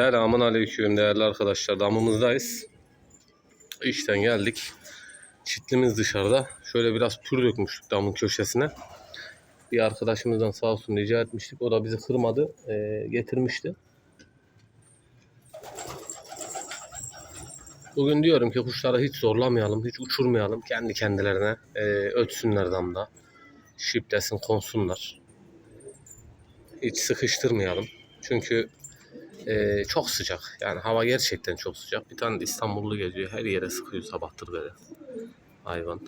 Selamun aleyküm değerli arkadaşlar. Damımızdayız. İşten geldik. Çitlimiz dışarıda. Şöyle biraz tür dökmüştük damın köşesine. Bir arkadaşımızdan sağ olsun rica etmiştik. O da bizi kırmadı. ee, getirmişti. Bugün diyorum ki kuşları hiç zorlamayalım, hiç uçurmayalım. Kendi kendilerine ee, ötsünler damda. Şiplesin, konsunlar. Hiç sıkıştırmayalım. Çünkü ee, çok sıcak. Yani hava gerçekten çok sıcak. Bir tane de İstanbullu geziyor. Her yere sıkıyor sabahtır böyle. Hayvan.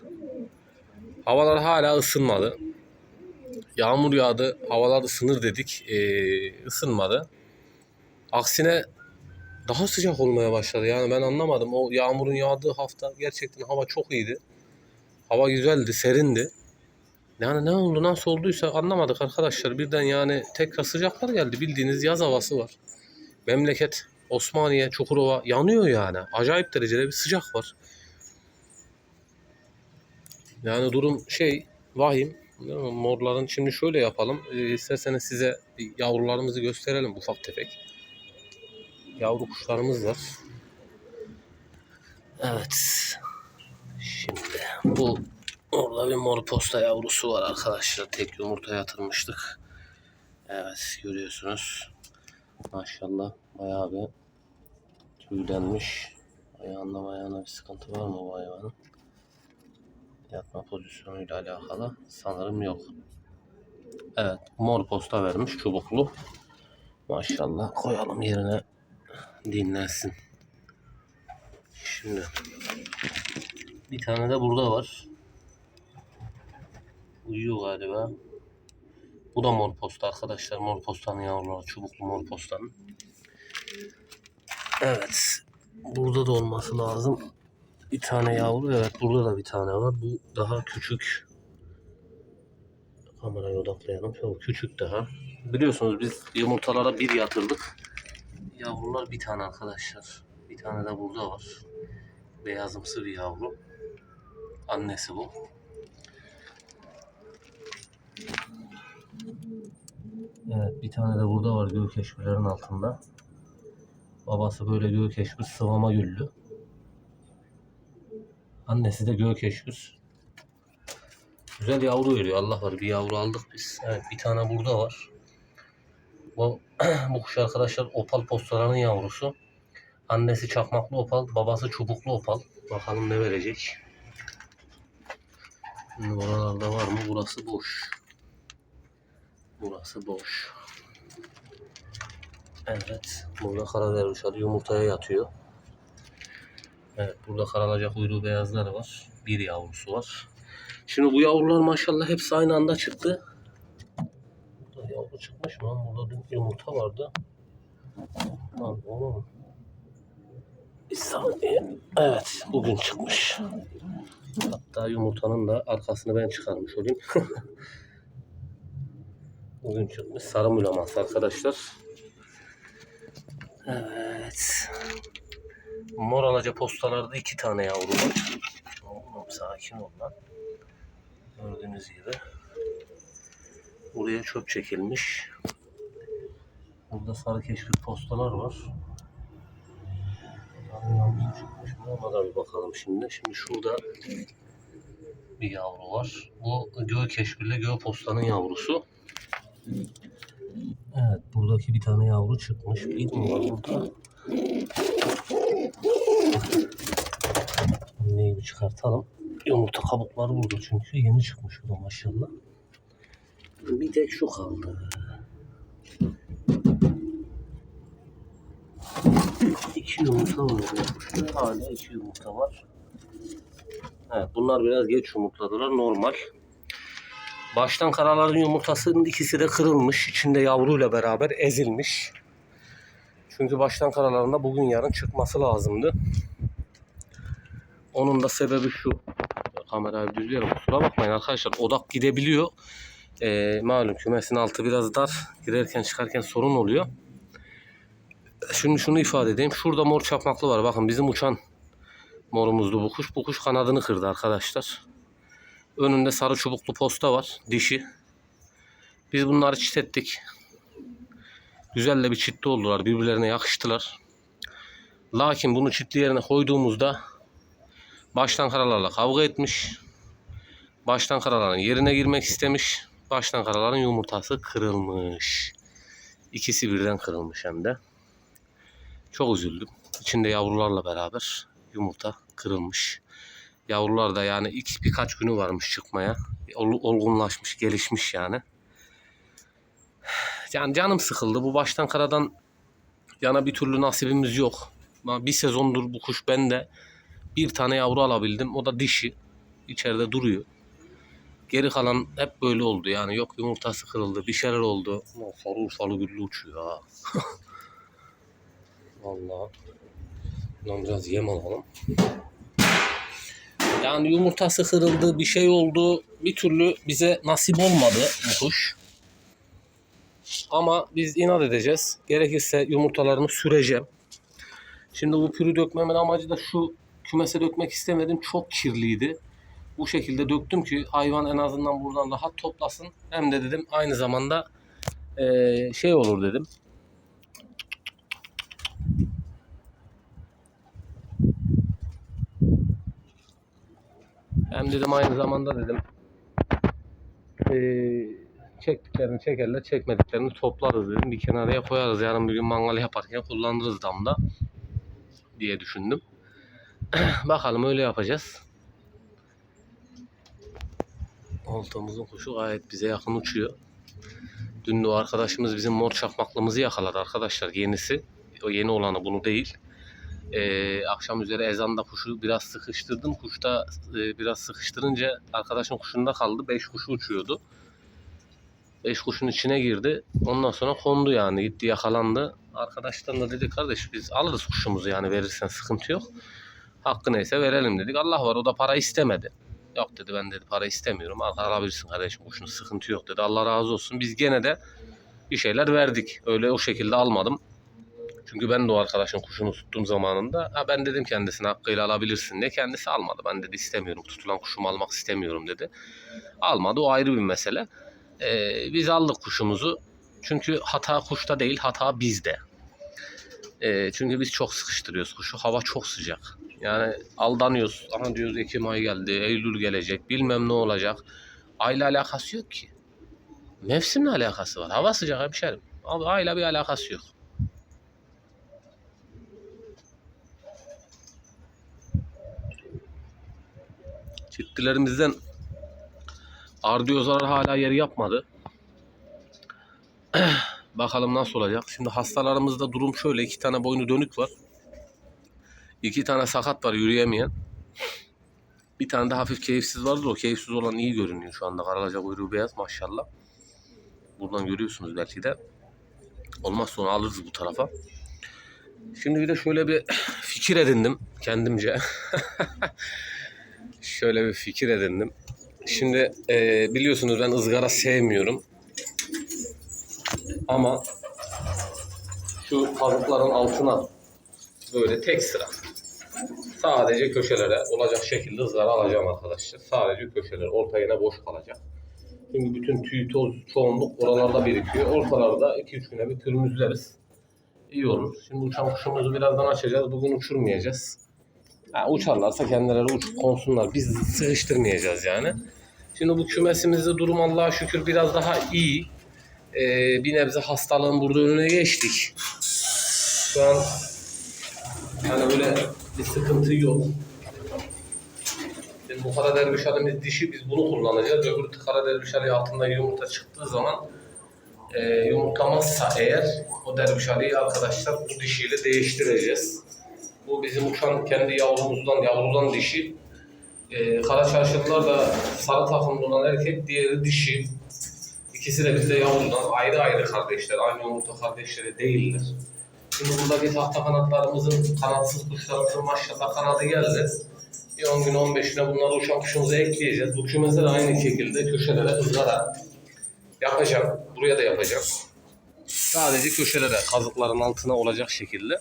Havalar hala ısınmadı. Yağmur yağdı. Havalar ısınır dedik. Ee, ısınmadı. Aksine daha sıcak olmaya başladı. Yani ben anlamadım. O yağmurun yağdığı hafta gerçekten hava çok iyiydi. Hava güzeldi, serindi. Yani ne oldu, nasıl olduysa anlamadık arkadaşlar. Birden yani tekrar sıcaklar geldi. Bildiğiniz yaz havası var. Memleket Osmaniye, Çukurova yanıyor yani. Acayip derecede bir sıcak var. Yani durum şey vahim. Morların şimdi şöyle yapalım. Ee, isterseniz size yavrularımızı gösterelim ufak tefek. Yavru kuşlarımız var. Evet. Şimdi bu orada bir mor posta yavrusu var arkadaşlar. Tek yumurta yatırmıştık. Evet görüyorsunuz. Maşallah bayağı bir tüylenmiş. Ayağında ayağına bir sıkıntı var mı bu hayvanın? Yatma pozisyonuyla alakalı sanırım yok. Evet mor posta vermiş çubuklu. Maşallah koyalım yerine dinlensin. Şimdi bir tane de burada var. Uyuyor galiba. Bu da mor posta arkadaşlar. Mor postanın yavruları. Çubuklu mor postanın. Evet. Burada da olması lazım. Bir tane yavru. Evet burada da bir tane var. Bu daha küçük. Kameraya odaklayalım. Çok küçük daha. Biliyorsunuz biz yumurtalara bir yatırdık. Yavrular bir tane arkadaşlar. Bir tane de burada var. Beyazımsı bir yavru. Annesi bu. Evet bir tane de burada var göğkeşbirlerin altında. Babası böyle göğkeşbir sıvama güllü. Annesi de göğkeşbir. Güzel yavru veriyor Allah var bir yavru aldık biz. Evet bir tane burada var. Bu, bu kuş arkadaşlar opal postalarının yavrusu. Annesi çakmaklı opal, babası çubuklu opal. Bakalım ne verecek. Şimdi oralarda var mı? Burası boş. Burası boş. Evet. Burada kara adı yumurtaya yatıyor. Evet. Burada karalacak uyruğu beyazları var. Bir yavrusu var. Şimdi bu yavrular maşallah hepsi aynı anda çıktı. Burada yavru çıkmış mı? Burada dün yumurta vardı. Lan oğlum. Bir saniye. Evet. Bugün çıkmış. Hatta yumurtanın da arkasını ben çıkarmış olayım. Bugün çıkmış sarı mülaması arkadaşlar. Evet. Mor alaca postalarda iki tane yavru var. Oğlum sakin ol lan. Gördüğünüz gibi. Buraya çöp çekilmiş. Burada sarı keşfir postalar var. Buradan yavru çıkmış mı? Ona bir bakalım şimdi. Şimdi şurada bir yavru var. Bu göğe keşfirli göğe postanın yavrusu. Evet buradaki bir tane yavru çıkmış. Bir var burada? Neyi bir çıkartalım. Yumurta kabukları burada çünkü yeni çıkmış bu da maşallah. Bir tek şu kaldı. İki yumurta var. Hala iki yumurta var. Evet, bunlar biraz geç yumurtladılar. Normal. Baştan karaların yumurtasının ikisi de kırılmış. İçinde yavruyla beraber ezilmiş. Çünkü baştan karalarında bugün yarın çıkması lazımdı. Onun da sebebi şu. Kamerayı düzlüyorum kusura bakmayın arkadaşlar. Odak gidebiliyor. Ee, malum kümesin altı biraz dar. Girerken çıkarken sorun oluyor. Şimdi şunu ifade edeyim. Şurada mor çapmaklı var. Bakın bizim uçan morumuzdu bu kuş. Bu kuş kanadını kırdı arkadaşlar. Önünde sarı çubuklu posta var. Dişi. Biz bunları çitettik. Güzel de bir çitli oldular. Birbirlerine yakıştılar. Lakin bunu çitli yerine koyduğumuzda baştan karalarla kavga etmiş. Baştan karaların yerine girmek istemiş. Baştan karaların yumurtası kırılmış. İkisi birden kırılmış hem de. Çok üzüldüm. İçinde yavrularla beraber yumurta kırılmış. Yavrular da yani ilk birkaç günü varmış çıkmaya. Ol- Olgunlaşmış, gelişmiş yani. Yani canım sıkıldı. Bu baştan karadan yana bir türlü nasibimiz yok. Ama Bir sezondur bu kuş bende. Bir tane yavru alabildim. O da dişi. İçeride duruyor. Geri kalan hep böyle oldu. Yani yok yumurtası kırıldı. Bir şeyler oldu. Ulan Sarı salı güllü uçuyor ha. Vallahi. Lan biraz yem alalım. Yani yumurtası kırıldı. Bir şey oldu. Bir türlü bize nasip olmadı bu kuş. Ama biz inat edeceğiz. Gerekirse yumurtalarını süreceğim. Şimdi bu pürü dökmemin amacı da şu kümese dökmek istemedim. Çok kirliydi. Bu şekilde döktüm ki hayvan en azından buradan rahat toplasın. Hem de dedim aynı zamanda eee, şey olur dedim. Hem dedim aynı zamanda dedim eee, çektiklerini çekerler, çekmediklerini toplarız dedim. Bir kenarıya koyarız. Yarın bir gün mangal yaparken kullanırız damda diye düşündüm. Bakalım öyle yapacağız. Oltamızın kuşu gayet bize yakın uçuyor. Dün de arkadaşımız bizim mor çakmaklımızı yakaladı arkadaşlar yenisi. O yeni olanı bunu değil. Ee, akşam üzeri ezanda kuşu biraz sıkıştırdım. Kuş da e, biraz sıkıştırınca arkadaşın kuşunda kaldı. 5 kuşu uçuyordu. 5 kuşun içine girdi. Ondan sonra kondu yani. Gitti yakalandı. Arkadaştan da dedi kardeş biz alırız kuşumuzu yani verirsen sıkıntı yok. Hakkı neyse verelim dedik. Allah var o da para istemedi. Yok dedi ben dedi para istemiyorum. Al, alabilirsin kardeşim kuşun sıkıntı yok dedi. Allah razı olsun. Biz gene de bir şeyler verdik. Öyle o şekilde almadım. Çünkü ben de o arkadaşın kuşunu tuttuğum zamanında ha ben dedim kendisine hakkıyla alabilirsin diye kendisi almadı. Ben dedi istemiyorum tutulan kuşumu almak istemiyorum dedi. Almadı o ayrı bir mesele. Ee, biz aldık kuşumuzu. Çünkü hata kuşta değil hata bizde. Ee, çünkü biz çok sıkıştırıyoruz kuşu. Hava çok sıcak. Yani aldanıyoruz. Aha diyoruz Ekim ayı geldi, Eylül gelecek, bilmem ne olacak. Ayla alakası yok ki. Mevsimle alakası var. Hava sıcak hemşerim. Ayla bir alakası yok. Çiftlilerimizden ardiyozlar hala yeri yapmadı. Bakalım nasıl olacak. Şimdi hastalarımızda durum şöyle. iki tane boynu dönük var. İki tane sakat var yürüyemeyen. Bir tane de hafif keyifsiz vardı. O keyifsiz olan iyi görünüyor şu anda. Karalaca kuyruğu beyaz maşallah. Buradan görüyorsunuz belki de. Olmaz sonra alırız bu tarafa. Şimdi bir de şöyle bir fikir edindim kendimce. şöyle bir fikir edindim. Şimdi e, biliyorsunuz ben ızgara sevmiyorum. Ama şu kazıkların altına böyle tek sıra sadece köşelere olacak şekilde ızgara alacağım arkadaşlar. Sadece köşeler orta yine boş kalacak. Çünkü bütün tüy toz çoğunluk oralarda birikiyor. Ortalarda 2-3 güne bir pürmüzleriz. İyi olur. Şimdi uçan kuşumuzu birazdan açacağız. Bugün uçurmayacağız. Ha, uçarlarsa kendileri uçup konsunlar. Biz sıkıştırmayacağız yani. Şimdi bu kümesimizde durum Allah'a şükür biraz daha iyi. Ee, bir nebze hastalığın burada önüne geçtik. Şu an yani böyle bir sıkıntı yok. Şimdi bu kara derviş halimiz dişi biz bunu kullanacağız. Öbür kara derviş hali altında yumurta çıktığı zaman e, yumurtlamazsa eğer o derviş arkadaşlar bu dişiyle değiştireceğiz. Bu bizim uçan kendi yavrumuzdan, yavrudan dişi. E, kara çarşılılar da sarı takımlı olan erkek, diğeri dişi. İkisi de bizde yavrudan ayrı ayrı kardeşler. Aynı yumurta kardeşleri değiller. Şimdi buradaki tahta kanatlarımızın, kanatsız kuşlarımızın maşallah kanadı geldi. Bir 10 gün 15 güne bunları uçan kuşumuza ekleyeceğiz. Kümese de aynı şekilde köşelere ızgara yapacağım. Buraya da yapacağım. Sadece köşelere, kazıkların altına olacak şekilde.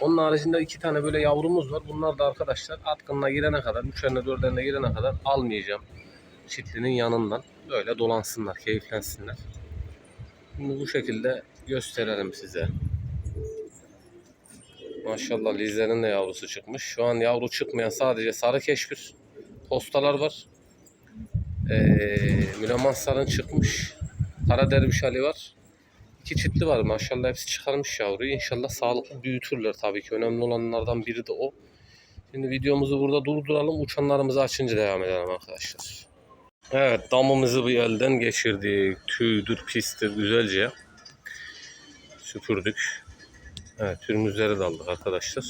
Onun haricinde iki tane böyle yavrumuz var. Bunlar da arkadaşlar atkınına girene kadar, üçerine dörderine girene kadar almayacağım. Çitlinin yanından. Böyle dolansınlar, keyiflensinler. Şimdi bu şekilde gösterelim size. Maşallah Lizlerin de yavrusu çıkmış. Şu an yavru çıkmayan sadece sarı keşkür postalar var. Ee, Mülemansar'ın çıkmış. Kara derviş Ali var. İki çiftli var maşallah hepsi çıkarmış yavruyu. İnşallah sağlıklı büyütürler tabii ki. Önemli olanlardan biri de o. Şimdi videomuzu burada durduralım. Uçanlarımızı açınca devam edelim arkadaşlar. Evet damımızı bir elden geçirdik. Tüydür, pistir güzelce. Süpürdük. Evet türümüzleri de aldık arkadaşlar.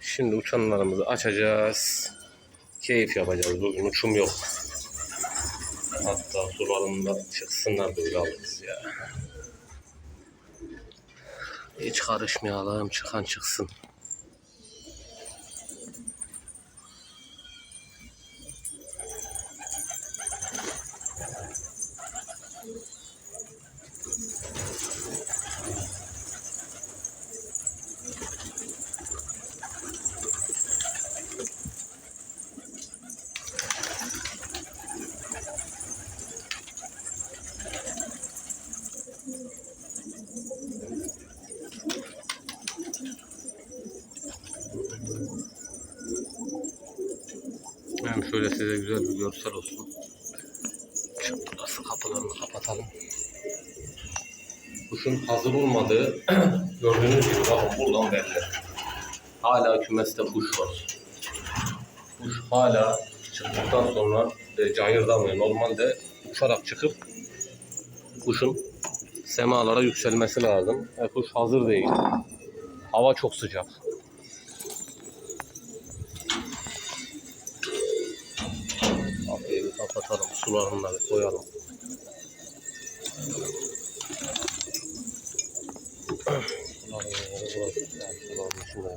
Şimdi uçanlarımızı açacağız. Keyif yapacağız. Bugün uçum yok. Hatta sularında çıksınlar böyle alırız ya. Hiç karışmayalım. Çıkan çıksın. Size güzel bir görsel olsun. Çıktı nasıl kapılarını kapatalım. Kuşun hazır olmadığı gördüğünüz gibi bakın buradan belli. Hala kümeste kuş var. Kuş hala çıktıktan sonra e, cayırdamıyor. Normalde uçarak çıkıp kuşun semalara yükselmesi lazım. E, kuş hazır değil. Hava çok sıcak. Kapıyı bir da bir koyalım.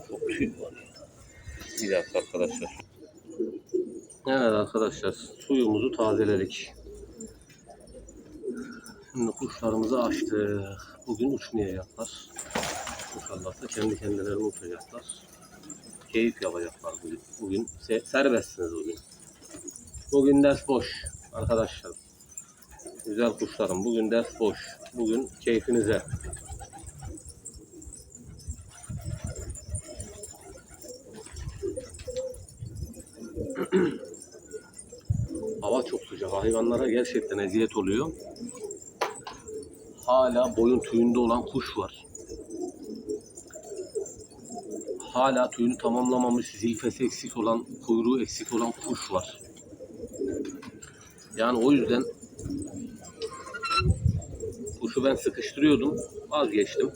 Çok tüy var. Bir dakika arkadaşlar. Evet arkadaşlar suyumuzu tazeledik. Şimdi kuşlarımızı açtık. Bugün uçmayacaklar. İnşallah da kendi kendilerine uçacaklar. Keyif yapacaklar bugün. Bugün se- serbestsiniz bugün. Bugün ders boş arkadaşlar. Güzel kuşlarım. Bugün ders boş. Bugün keyfinize. Hava çok sıcak. Hayvanlara gerçekten eziyet oluyor. Hala boyun tüyünde olan kuş var. Hala tüyünü tamamlamamış, zilfesi eksik olan, kuyruğu eksik olan kuş var. Yani o yüzden kuşu ben sıkıştırıyordum. Vazgeçtim.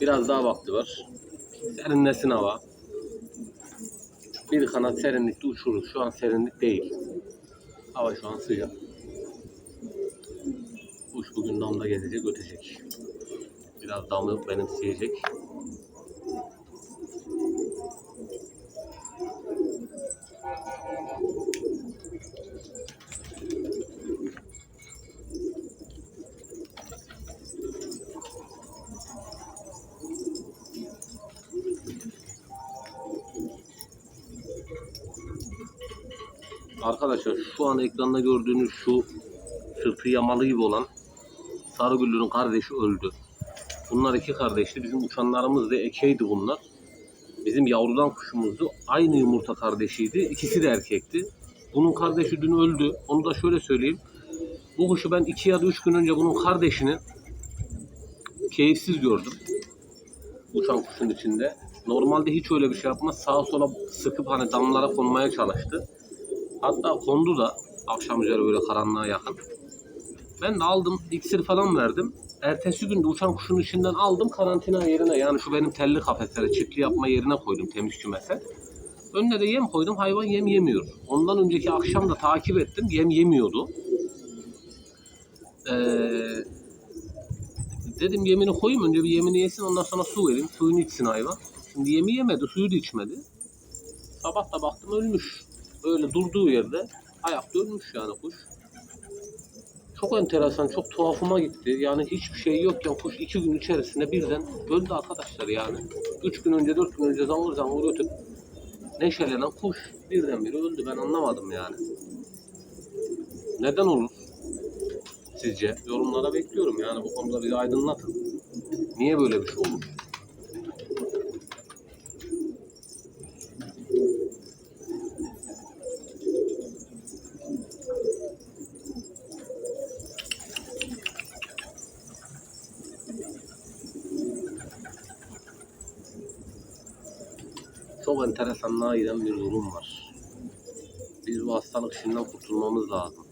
Biraz daha vakti var. Serinlesin hava. Bir kanat serinlikte uçururuz. Şu an serinlik değil. Hava şu an sıcak. Kuş bugün damda gezecek, ötecek. Biraz damı benimseyecek. Arkadaşlar şu an ekranda gördüğünüz şu sırtı yamalı gibi olan Sarıgüllü'nün kardeşi öldü. Bunlar iki kardeşti. Bizim uçanlarımız da ekeydi bunlar. Bizim yavrudan kuşumuzdu. Aynı yumurta kardeşiydi. İkisi de erkekti. Bunun kardeşi dün öldü. Onu da şöyle söyleyeyim. Bu kuşu ben iki ya da üç gün önce bunun kardeşini keyifsiz gördüm. Uçan kuşun içinde. Normalde hiç öyle bir şey yapmaz. Sağa sola sıkıp hani damlara konmaya çalıştı. Hatta kondu da akşam üzeri böyle karanlığa yakın. Ben de aldım iksir falan verdim. Ertesi gün de uçan kuşun içinden aldım karantina yerine yani şu benim telli kafeslere çiftli yapma yerine koydum temiz kümese. Önüne de yem koydum hayvan yem yemiyor. Ondan önceki akşam da takip ettim yem yemiyordu. Ee, dedim yemini koyayım önce bir yemini yesin ondan sonra su vereyim suyunu içsin hayvan. Şimdi yemi yemedi suyu da içmedi. Sabah da baktım ölmüş. Böyle durduğu yerde ayakta ölmüş yani kuş. Çok enteresan, çok tuhafıma gitti. Yani hiçbir şey yokken kuş iki gün içerisinde birden öldü arkadaşlar yani. Üç gün önce, dört gün önce zangır zangır ötüp neşelenen kuş birdenbire öldü. Ben anlamadım yani. Neden olur? sizce? Yorumlara bekliyorum yani bu konuda bizi aydınlatın. Niye böyle bir şey olur? Çok enteresanlığa giden bir durum var. Biz bu hastalık işinden kurtulmamız lazım.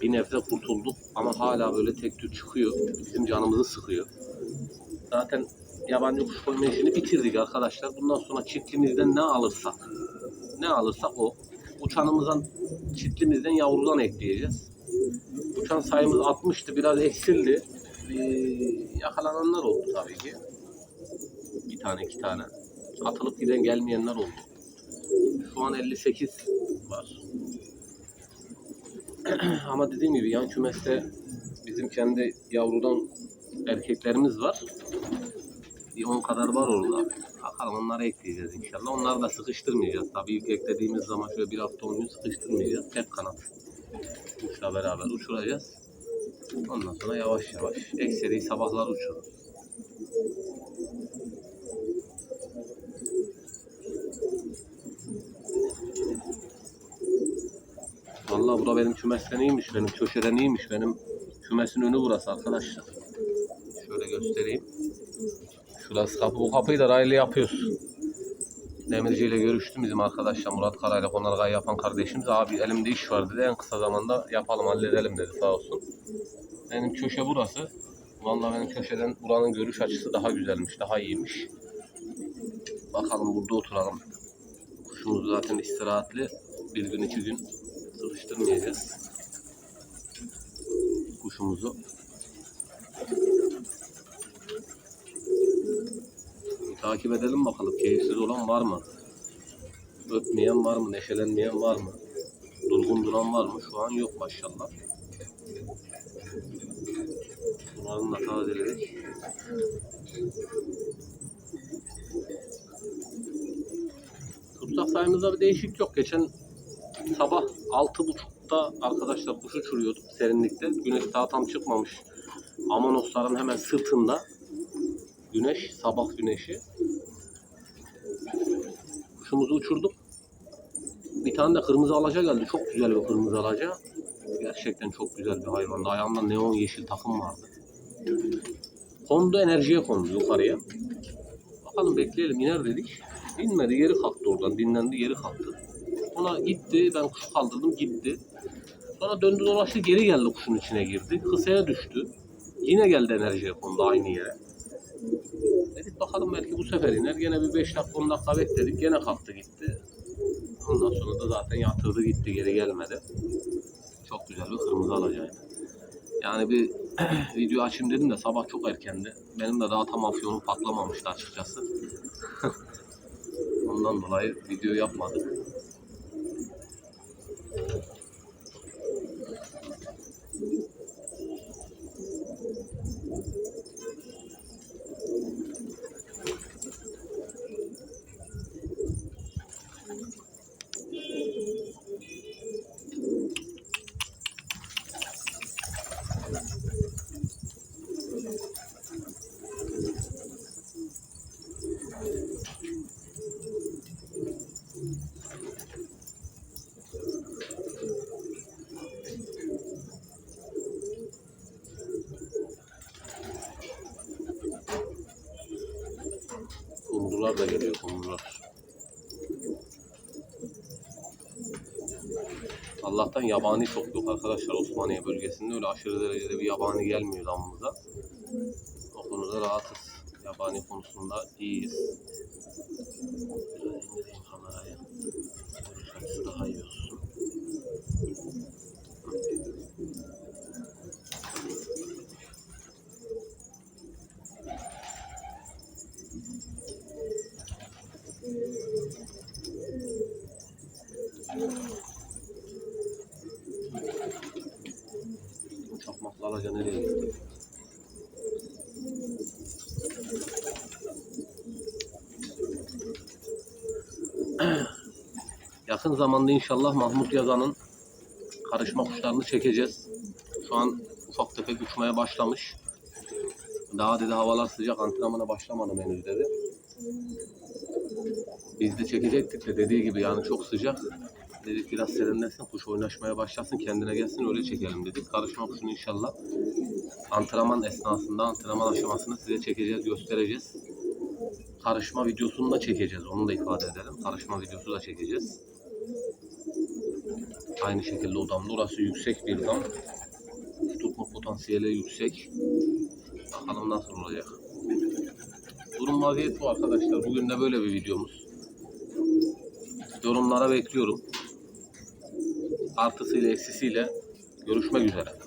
Bir nebze kurtulduk ama hala böyle tek tük çıkıyor. Bizim canımızı sıkıyor. Zaten yabancı kuş koyma işini bitirdik arkadaşlar. Bundan sonra çiftlimizden ne alırsak, ne alırsak o. Uçanımızdan, çiftlimizden yavrudan ekleyeceğiz. Uçan sayımız 60'tı, biraz eksildi. Ee, yakalananlar oldu tabii ki. Bir tane, iki tane. Atılıp giden gelmeyenler oldu. Şu an 58 var. Ama dediğim gibi yan kümeste bizim kendi yavrudan erkeklerimiz var. Bir 10 kadar var orada. Bakalım onları ekleyeceğiz inşallah. Onları da sıkıştırmayacağız. Tabii ilk eklediğimiz zaman şöyle bir hafta 10 gün sıkıştırmayacağız. Tek kanat kuşla beraber uçuracağız. Ondan sonra yavaş yavaş ekseri sabahlar uçururuz. Benim kümesten iyiymiş, benim köşeden iyiymiş, benim kümesin önü burası arkadaşlar. Şöyle göstereyim. Şurası kapı, bu kapıyı da raylı yapıyoruz. Demirci ile görüştüm bizim arkadaşlar Murat Karayla Konargay yapan kardeşimiz. Abi elimde iş var dedi en kısa zamanda yapalım halledelim dedi sağ olsun. Benim köşe burası. Vallahi benim köşeden buranın görüş açısı daha güzelmiş, daha iyiymiş. Bakalım burada oturalım. Kuşumuz zaten istirahatli. Bir gün iki gün sıkıştırmayacağız. Kuşumuzu. Takip edelim bakalım. Keyifsiz olan var mı? Öpmeyen var mı? Neşelenmeyen var mı? Durgun duran var mı? Şu an yok maşallah. Bunların da tazeledik. Tutsak sayımızda bir değişik yok. Geçen sabah altı buçukta arkadaşlar kuş uçuruyorduk serinlikte. Güneş daha tam çıkmamış. Amanosların hemen sırtında güneş, sabah güneşi. Kuşumuzu uçurduk. Bir tane de kırmızı alaca geldi. Çok güzel bir kırmızı alaca. Gerçekten çok güzel bir hayvandı. Ayağında neon yeşil takım vardı. Kondu enerjiye kondu yukarıya. Bakalım bekleyelim iner dedik. İnmedi geri kalktı oradan dinlendi geri kalktı. Ona gitti ben kuşu kaldırdım gitti. Sonra döndü dolaştı geri geldi kuşun içine girdi. Kısaya düştü. Yine geldi enerjiye kondu aynı yere. Dedik bakalım belki bu sefer iner. Gene bir 5 dakika 10 dakika bekledik. Gene kalktı gitti. Ondan sonra da zaten yatırdı gitti geri gelmedi. Çok güzel bir kırmızı alacağıydı. Yani bir video açayım dedim de sabah çok erkendi. Benim de daha tam afyonum patlamamıştı açıkçası. Ondan dolayı video yapmadık. Da geliyor kumrular. Allah'tan yabani çok yok arkadaşlar Osmaniye bölgesinde öyle aşırı derecede bir yabani gelmiyor damımıza. O konuda rahatız. Yabani konusunda iyiyiz. Şöyle indireyim kamerayı. Görüş açısı daha iyi olsun. Bu çakmaklı alaca nereye gitti? Yakın zamanda inşallah Mahmut Yazan'ın karışma kuşlarını çekeceğiz. Şu an ufak tefek uçmaya başlamış. Daha dedi havalar sıcak antrenmana başlamadım henüz dedi. Biz de çekecektik de dediği gibi yani çok sıcak. Dedik biraz serinlesin, kuş oynaşmaya başlasın, kendine gelsin öyle çekelim dedik. Karışma kuşunu inşallah antrenman esnasında, antrenman aşamasını size çekeceğiz, göstereceğiz. Karışma videosunu da çekeceğiz, onu da ifade edelim. Karışma videosu da çekeceğiz. Aynı şekilde o damda. Orası yüksek bir dam. Tutma potansiyeli yüksek. Bakalım nasıl olacak. Durum vaziyeti bu arkadaşlar. Bugün de böyle bir videomuz. Yorumlara bekliyorum. Artısıyla eksisiyle görüşmek üzere.